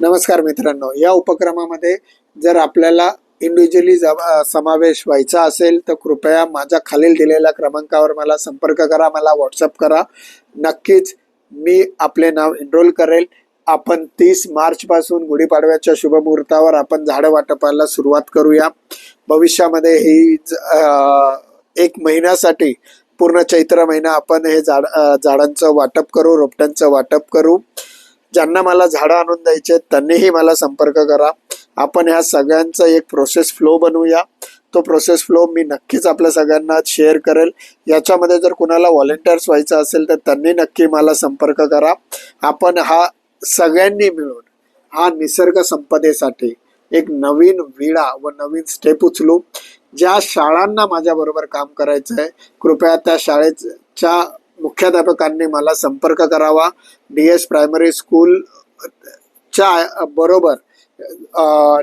नमस्कार मित्रांनो. या उपक्रमामध्ये जर आपल्याला इंडिव्हिज्युअली समावेश व्हायचा असेल तर कृपया माझ्या खालील दिलेल्या क्रमांकावर मला संपर्क करा मला व्हॉट्सअप करा. नक्कीच मी आपले नाव एनरोल करेल. आपण तीस मार्चपासून गुढीपाडव्याच्या शुभमुहूर्तावर आपण झाडं वाटपाला सुरुवात करूया. भविष्यामध्ये ही ज- एक महिन्यासाठी पूर्ण चैत्र महिना आपण हे झाड झाडांचं वाटप करू रोपट्यांचं वाटप करू. ज्यांना मला झाडं आणून द्यायचे त्यांनीही मला संपर्क करा. आपण ह्या सगळ्यांचा एक प्रोसेस फ्लो बनवूया. तो प्रोसेस फ्लो मी नक्कीच आपल्या सगळ्यांना शेअर करेल. याच्यामध्ये जर कुणाला व्हॉलेंटियर्स व्हायचं असेल तर त्यांनी नक्की मला संपर्क करा. आपण हा सगळ्यांनी मिळून हा निसर्ग संपदेसाठी एक नवीन विडा व नवीन स्टेप उचलू. ज्या शाळांना माझ्याबरोबर काम करायचं आहे कृपया त्या शाळेच्या मुख्याध्यापकांनी मला संपर्क करावा. डी एस प्रायमरी स्कूल च्या बरोबर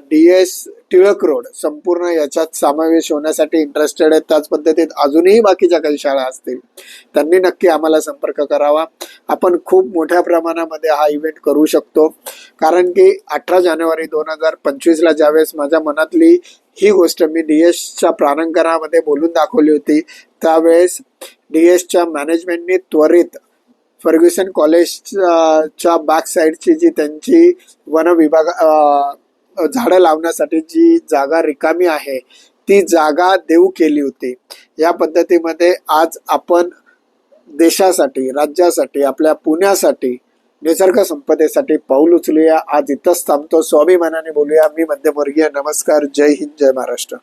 डी एस टिळक रोड संपूर्ण याच्यात समावेश होण्यासाठी इंटरेस्टेड आहेत. त्याच पद्धतीत अजूनही बाकीच्या काही शाळा असतील त्यांनी नक्की आम्हाला संपर्क करावा. आपण खूप मोठ्या प्रमाणामध्ये हा इव्हेंट करू शकतो. कारण की अठरा जानेवारी दोन हजार पंचवीसला ज्यावेळेस माझ्या मनातली ही गोष्ट मी डी एसच्या प्रारंभणामध्ये बोलून दाखवली होती त्यावेळेस डी एसच्या मॅनेजमेंटने त्वरित फर्ग्युसन कॉलेजच्या बॅक साईडची जी त्यांची वन विभाग झाडं लावण्यासाठी जी जागा रिकामी आहे ती जागा देऊ केली होती. या पद्धतीमध्ये आज आपण देशासाठी राज्यासाठी आपल्या पुण्यासाठी निसर्ग संपदेसाठी पाऊल उचलूया. आज इथंच थांबतो. स्वाभिमानाने बोलूया. मी मध्यमवर्गीय. नमस्कार. जय हिंद. जय महाराष्ट्र.